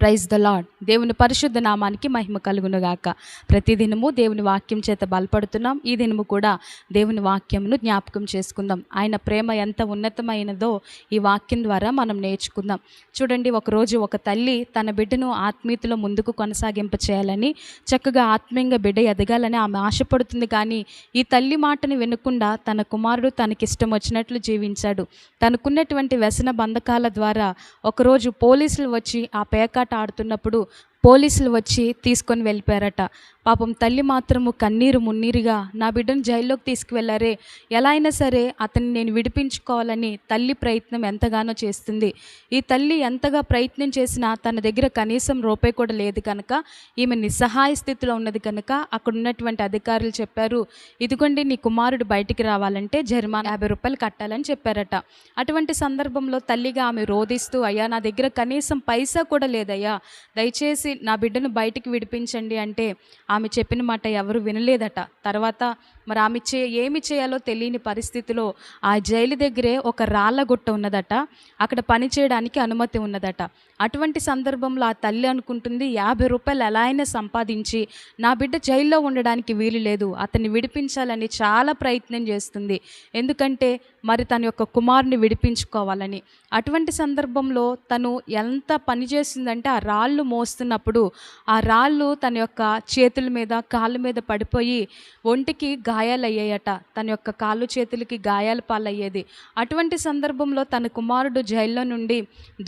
Praise the lord దేవుని పరిశుద్ధ నామానికి మహిమ కలుగునుగాక. ప్రతిదినము దేవుని వాక్యం చేత బలపడుతున్నాం. ఈ దినము కూడా దేవుని వాక్యమును జ్ఞాపకం చేసుకుందాం. ఆయన ప్రేమ ఎంత ఉన్నతమైనదో ఈ వాక్యం ద్వారా మనం నేర్చుకుందాం. చూడండి ఒకరోజు ఒక తల్లి తన బిడ్డను ఆత్మీయతలో ముందుకు కొనసాగింప చేయాలని చక్కగా ఆత్మీయంగా బిడ్డ ఎదగాలని ఆమె ఆశపడుతుంది. కానీ ఈ తల్లి మాటని వినకుండా తన కుమారుడు తనకిష్టం వచ్చినట్లు జీవించాడు. తనకున్నటువంటి వ్యసన బంధకాల ద్వారా ఒకరోజు పోలీసులు వచ్చి ఆ పేకాట ఆడుతున్నప్పుడు పోలీసులు వచ్చి తీసుకొని వెళ్ళిపోయారట. పాపం తల్లి మాత్రము కన్నీరు మున్నీరుగా నా బిడ్డను జైల్లోకి తీసుకువెళ్ళారే ఎలా అయినా సరే అతన్ని నేను విడిపించుకోవాలని తల్లి ప్రయత్నం ఎంతగానో చేస్తుంది. ఈ తల్లి ఎంతగా ప్రయత్నం చేసినా తన దగ్గర కనీసం రూపాయి కూడా లేదు కనుక ఈమె నిస్సహాయ స్థితిలో ఉన్నది కనుక అక్కడ ఉన్నటువంటి అధికారులు చెప్పారు ఇదిగోండి నీ కుమారుడు బయటికి రావాలంటే జరిమానా యాభై రూపాయలు కట్టాలని చెప్పారట. అటువంటి సందర్భంలో తల్లిగా ఆమె రోధిస్తూ అయ్యా నా దగ్గర కనీసం పైసా కూడా లేదయ్యా. దయచేసి నా బిడ్డను బయటికి విడిపించండి అంటే ఆమె చెప్పిన మాట ఎవరు వినలేదట. తర్వాత మరి ఆమె చే ఏమి చేయాలో తెలియని పరిస్థితిలో ఆ జైలు దగ్గరే ఒక రాళ్ళ గుట్ట ఉన్నదట. అక్కడ పని చేయడానికి అనుమతి ఉన్నదట. అటువంటి సందర్భంలో ఆ తల్లి అనుకుంటుంది యాభై రూపాయలు ఎలా అయినా సంపాదించి నా బిడ్డ జైల్లో ఉండడానికి వీలు లేదు. అతన్ని విడిపించాలని చాలా ప్రయత్నం చేస్తుంది. ఎందుకంటే మరి తన యొక్క కుమారుని విడిపించుకోవాలని. అటువంటి సందర్భంలో తను ఎంత పని చేస్తుందంటే ఆ రాళ్ళు మోస్తున్నప్పుడు ఆ రాళ్ళు తన యొక్క చేతుల మీద కాళ్ళ మీద పడిపోయి ఒంటికి గాయాలయ్యాయట. తన యొక్క కాళ్ళు చేతులకి గాయాల పాలయ్యేది. అటువంటి సందర్భంలో తన కుమారుడు జైల్లో నుండి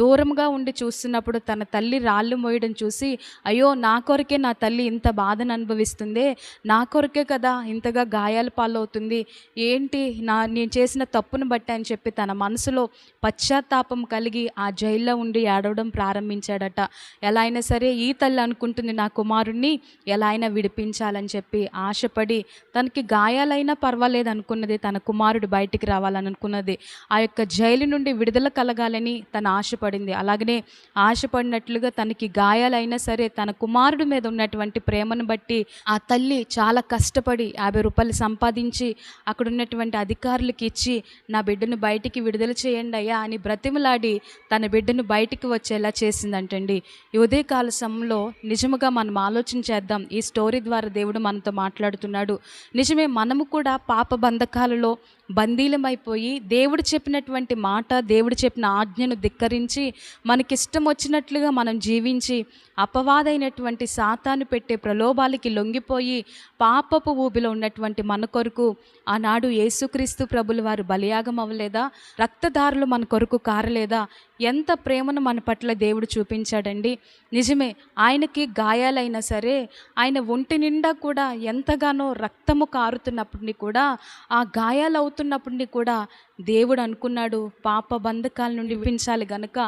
దూరంగా ఉండి చూస్తున్నప్పుడు తన తల్లి రాళ్ళు మోయడం చూసి అయ్యో నా కొరకే నా తల్లి ఇంత బాధను అనుభవిస్తుందే. నా కొరకే కదా ఇంతగా గాయాల పాలవుతుంది. ఏంటి నా నేను చేసిన తప్పును బట్టి అని చెప్పి తన మనసులో పశ్చాత్తాపం కలిగి ఆ జైల్లో ఉండి ఏడవడం ప్రారంభించాడట. ఎలా అయినా సరే ఈ తల్లి అనుకుంటుంది నా కుమారుణ్ణి ఎలా అయినా విడిపించాలని చెప్పి ఆశపడి తనకి గాయాలైనా పర్వాలేదు అనుకున్నది తన కుమారుడు బయటికి రావాలని అనుకున్నది ఆ యొక్క జైలు నుండి విడుదల కలగాలని తను ఆశపడింది. అలాగనే ఆశపడినట్లుగా తనకి గాయాలైనా సరే తన కుమారుడి మీద ఉన్నటువంటి ప్రేమను బట్టి ఆ తల్లి చాలా కష్టపడి యాభై రూపాయలు సంపాదించి అక్కడ ఉన్నటువంటి అధికారులకు ఇచ్చి నా బిడ్డను బయటికి విడుదల చేయండి అయ్యా అని బ్రతిమలాడి తన బిడ్డను బయటికి వచ్చేలా చేసిందంటండి. ఈ ఉదయకాల సమయంలో నిజముగా మనం ఆలోచన చేద్దాం. ఈ స్టోరీ ద్వారా దేవుడు మనతో మాట్లాడుతున్నాడు. నిజమే మనము కూడా పాప బంధకాలలో బందీలమైపోయి దేవుడు చెప్పినటువంటి మాట దేవుడు చెప్పిన ఆజ్ఞను ధిక్కరించి మనకిష్టం వచ్చినట్లుగా మనం జీవించి అపవాదైనటువంటి సాతాను పెట్టే ప్రలోభాలకి లొంగిపోయి పాపపు ఊబిలో ఉన్నటువంటి మన కొరకు ఆనాడు యేసుక్రీస్తు ప్రభులు వారు బలియాగం అవ్వలేదా రక్తదారులు మన కొరకు కారలేదా? ఎంత ప్రేమను మన పట్ల దేవుడు చూపించాడండి. నిజమే ఆయనకి గాయాలైనా సరే ఆయన ఒంటి నిండా కూడా ఎంతగానో రక్తము కారుతున్నప్పటిని కూడా ఆ గాయాలు అవుతున్నప్పటిని కూడా దేవుడు అనుకున్నాడు పాప బంధకాల నుండి విపించాలి గనక.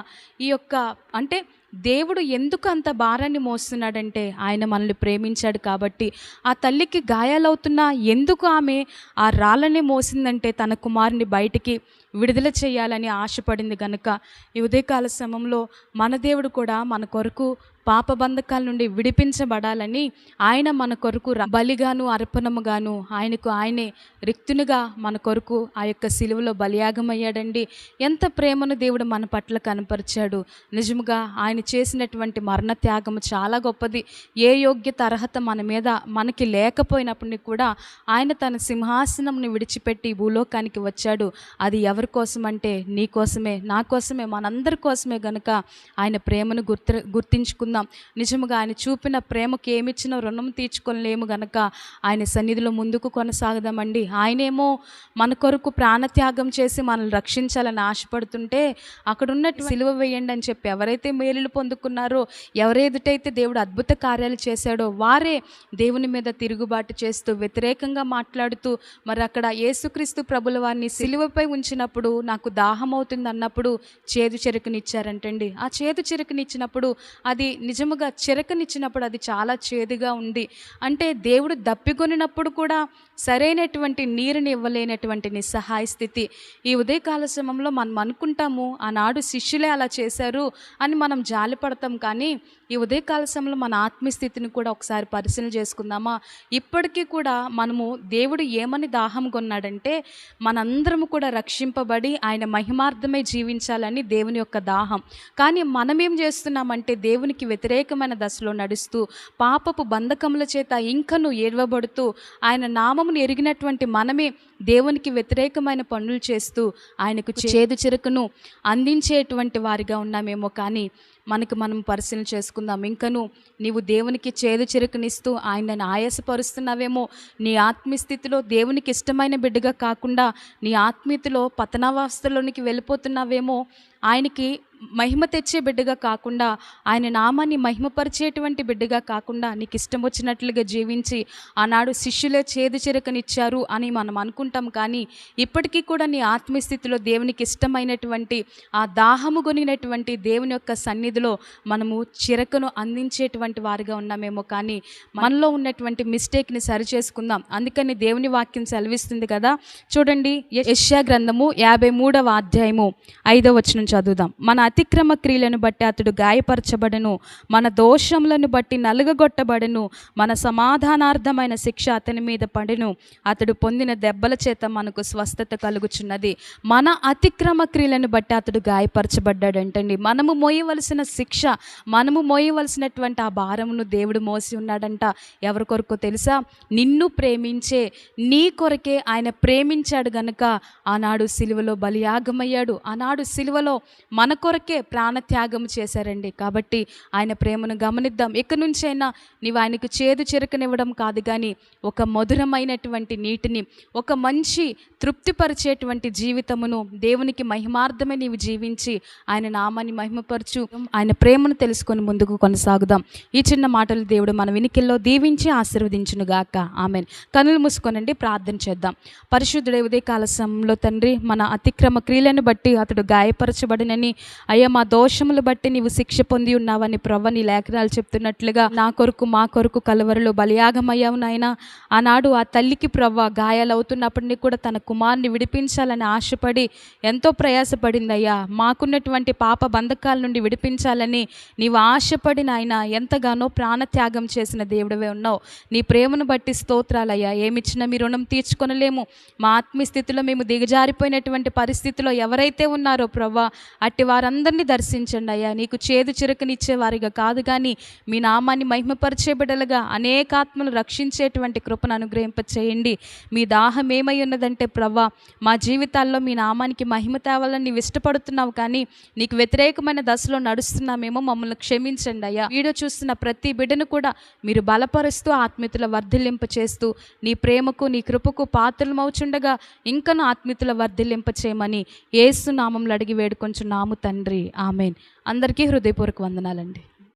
ఈ యొక్క అంటే దేవుడు ఎందుకు అంత భారాన్ని మోస్తున్నాడంటే ఆయన మనల్ని ప్రేమించాడు కాబట్టి. ఆ తల్లికి గాయాలవుతున్నా ఎందుకు ఆమె ఆ రాళ్ళని మోసిందంటే తన కుమారుని బయటికి విడుదల చేయాలని ఆశపడింది గనుక ఈ ఉదయకాల సమయంలో మన దేవుడు కూడా మన కొరకు పాప బంధకాల నుండి విడిపించబడాలని ఆయన మన కొరకు బలిగాను అర్పణముగాను ఆయనకు ఆయనే రిక్తునిగా మన కొరకు ఆ యొక్క సిలువలో బలియాగమయ్యాడండి. ఎంత ప్రేమను దేవుడు మన పట్ల కనపరిచాడు. నిజముగా ఆయన చేసినటువంటి మరణ త్యాగము చాలా గొప్పది. ఏ యోగ్యత అర్హత మన మీద మనకి లేకపోయినప్పటికీ కూడా ఆయన తన సింహాసనంని విడిచిపెట్టి భూలోకానికి వచ్చాడు. అది ఎవరి కోసం అంటే నీ కోసమే నా కోసమే మనందరి కోసమే గనుక ఆయన ప్రేమను గుర్తు గుర్తించుకుందాం. నిజముగా ఆయన చూపిన ప్రేమకి ఏమిచ్చినా రుణం తీర్చుకోలేము గనక ఆయన సన్నిధిలో ముందుకు కొనసాగదామండి. ఆయనేమో మన కొరకు ప్రాణత్యాగం చేసి మనల్ని రక్షించాలని ఆశపడుతుంటే అక్కడ ఉన్నట్టు సిలువ వేయండి అని చెప్పి ఎవరైతే మేలులు పొందుకున్నారో ఎవరెదుటైతే దేవుడు అద్భుత కార్యాలు చేశాడో వారే దేవుని మీద తిరుగుబాటు చేస్తూ వ్యతిరేకంగా మాట్లాడుతూ మరి అక్కడ యేసుక్రీస్తు ప్రభుల వారిని సిలువపై ఉంచినప్పుడు నాకు దాహం అవుతుంది అన్నప్పుడు చేదు చెరుకునిచ్చారంటండి. ఆ చేదు చెరుకునిచ్చినప్పుడు అది నిజముగా చిరకనిచ్చినప్పుడు అది చాలా చేదుగా ఉంది. అంటే దేవుడు దప్పికొనినప్పుడు కూడా సరైనటువంటి నీరుని ఇవ్వలేనటువంటి నిస్సహాయ స్థితి. ఈ ఉదయకాల సమయంలో మనం అనుకుంటాము ఆనాడు శిష్యులే అలా చేశారు అని మనం జాలిపడతాం కానీ ఈ ఉదయకాల సమయంలో మన ఆత్మస్థితిని కూడా ఒకసారి పరిశీలన చేసుకుందామా? ఇప్పటికీ కూడా మనము దేవుడు ఏమని దాహం కొన్నాడంటే మనందరము కూడా రక్షింప రక్షింపబడి ఆయన మహిమార్థమే జీవించాలని దేవుని యొక్క దాహం. కానీ మనం ఏం చేస్తున్నామంటే దేవునికి వ్యతిరేకమైన దశలో నడుస్తూ పాపపు బంధకముల చేత ఇంకను ఏడవబడుతూ ఆయన నామమును ఎరిగినటువంటి మనమే దేవునికి వ్యతిరేకమైన పనులు చేస్తూ ఆయనకు చేదు చిరుకును అందించేటువంటి వారిగా ఉన్నామేమో కానీ మనకు మనం పరిశీలన చేసుకుందాం. ఇంకను నీవు దేవునికి చేదు చిరుకునిస్తూ ఆయనను ఆయాసపరుస్తున్నావేమో నీ ఆత్మీయస్థితిలో దేవునికి ఇష్టమైన బిడ్డగా కాకుండా నీ ఆత్మీయతలో పతనావస్థలోనికి వెళ్ళిపోతున్నావేమో ఆయనకి మహిమ తెచ్చే బిడ్డగా కాకుండా ఆయన నామాన్ని మహిమపరిచేటువంటి బిడ్డగా కాకుండా నీకు ఇష్టం వచ్చినట్లుగా జీవించి ఆనాడు శిష్యులే చేదు చిరకనిచ్చారు అని మనం అనుకుంటాం. కానీ ఇప్పటికీ కూడా నీ ఆత్మస్థితిలో దేవునికి ఇష్టమైనటువంటి ఆ దాహము కొనినటువంటి దేవుని యొక్క సన్నిధిలో మనము చిరకను అందించేటువంటి వారిగా ఉన్నామేమో. కానీ మనలో ఉన్నటువంటి మిస్టేక్ని సరి చేసుకుందాం అందుకని దేవుని వాక్యం సెలవిస్తుంది కదా. చూడండి యశ్యా గ్రంథము యాభై మూడవ అధ్యాయము ఐదవ వచనం చదువుదాం. మన అతిక్రమ క్రియలను బట్టి అతడు గాయపరచబడను. మన దోషములను బట్టి నలుగగొట్టబడను. మన సమాధానార్థమైన శిక్ష అతని మీద పడెను. అతడు పొందిన దెబ్బల చేత మనకు స్వస్థత కలుగుచున్నది. మన అతిక్రమ క్రియలను బట్టి అతడు గాయపరచబడ్డాడంటండి. మనము మోయవలసిన శిక్ష మనము మోయవలసినటువంటి ఆ భారమును దేవుడు మోసి ఉన్నాడంట. ఎవరి కొరకు తెలుసా? నిన్ను ప్రేమించే నీ కొరకే ఆయన ప్రేమించాడు గనుక ఆనాడు సిలువలో బలియాగమయ్యాడు. ఆనాడు సిలువలో మన కొరకే ప్రాణత్యాగం చేశారండి. కాబట్టి ఆయన ప్రేమను గమనిద్దాం. ఇక నుంచైనా నీవు ఆయనకు చేదు చెరకనివ్వడం కాదు కానీ ఒక మధురమైనటువంటి నీటిని ఒక మంచి తృప్తిపరిచేటువంటి జీవితమును దేవునికి మహిమార్థమే నీవు జీవించి ఆయన నామాన్ని మహిమపరచు ఆయన ప్రేమను తెలుసుకొని ముందుకు కొనసాగుదాం. ఈ చిన్న మాటలు దేవుడు మన వినికిల్లో దీవించి ఆశీర్వదించును గాక. ఆమెన్. కనులు మూసుకొనండి ప్రార్థన చేద్దాం. పరిశుద్ధుడే ఉదయకాల సమయంలో తండ్రి మన అతిక్రమ క్రియలను బట్టి అతడు చేయబడినని అయ్యా మా దోషములు బట్టి నీవు శిక్ష పొంది ఉన్నావని ప్రవ్వ నీ లేఖనాలు చెప్తున్నట్లుగా నా కొరకు మా కొరకు కలవరలో బలియాగమయ్యావు నాయన. ఆనాడు ఆ తల్లికి ప్రవ్వ గాయాలవుతున్నప్పటినీ కూడా తన కుమారుని విడిపించాలని ఆశపడి ఎంతో ప్రయాసపడింది అయ్యా మాకున్నటువంటి పాప బంధకాల నుండి విడిపించాలని నీవు ఆశపడి నాయన ఎంతగానో ప్రాణత్యాగం చేసిన దేవుడివే ఉన్నావు. నీ ప్రేమను బట్టి స్తోత్రాలయ్యా. ఏమిచ్చినా మీ రుణం తీర్చుకొనలేము. మా ఆత్మీయ స్థితిలో మేము దిగజారిపోయినటువంటి పరిస్థితిలో ఎవరైతే ఉన్నారో ప్రవ్వా అట్టి వారందరినీ దర్శించండి అయ్యా. నీకు చేదు చిరకనిచ్చే వారిగా కాదు కానీ మీ నామాన్ని మహిమపరిచే బిడలుగా అనేక ఆత్మలు రక్షించేటువంటి కృపను అనుగ్రహింపచేయండి. మీ దాహం ఏమై ఉన్నదంటే ప్రవ్వా మా జీవితాల్లో మీ నామానికి మహిమ తేవాలని నీవు ఇష్టపడుతున్నావు కానీ నీకు వ్యతిరేకమైన దశలో నడుస్తున్నామేమో మమ్మల్ని క్షమించండి అయ్యా. వీడియో చూస్తున్న ప్రతి బిడ్డను కూడా మీరు బలపరుస్తూ ఆత్మీయతల వర్ధిల్లింప చేస్తూ నీ ప్రేమకు నీ కృపకు పాత్రలమవుచుండగా ఇంకను ఆత్మీయతల వర్ధిల్లింప చేయమని ఏసు నామంలో అడిగి వేడుకొంచున్నాము తండ్రి. ఆమెన్. అందరికీ హృదయపూర్వక వందనాలండి.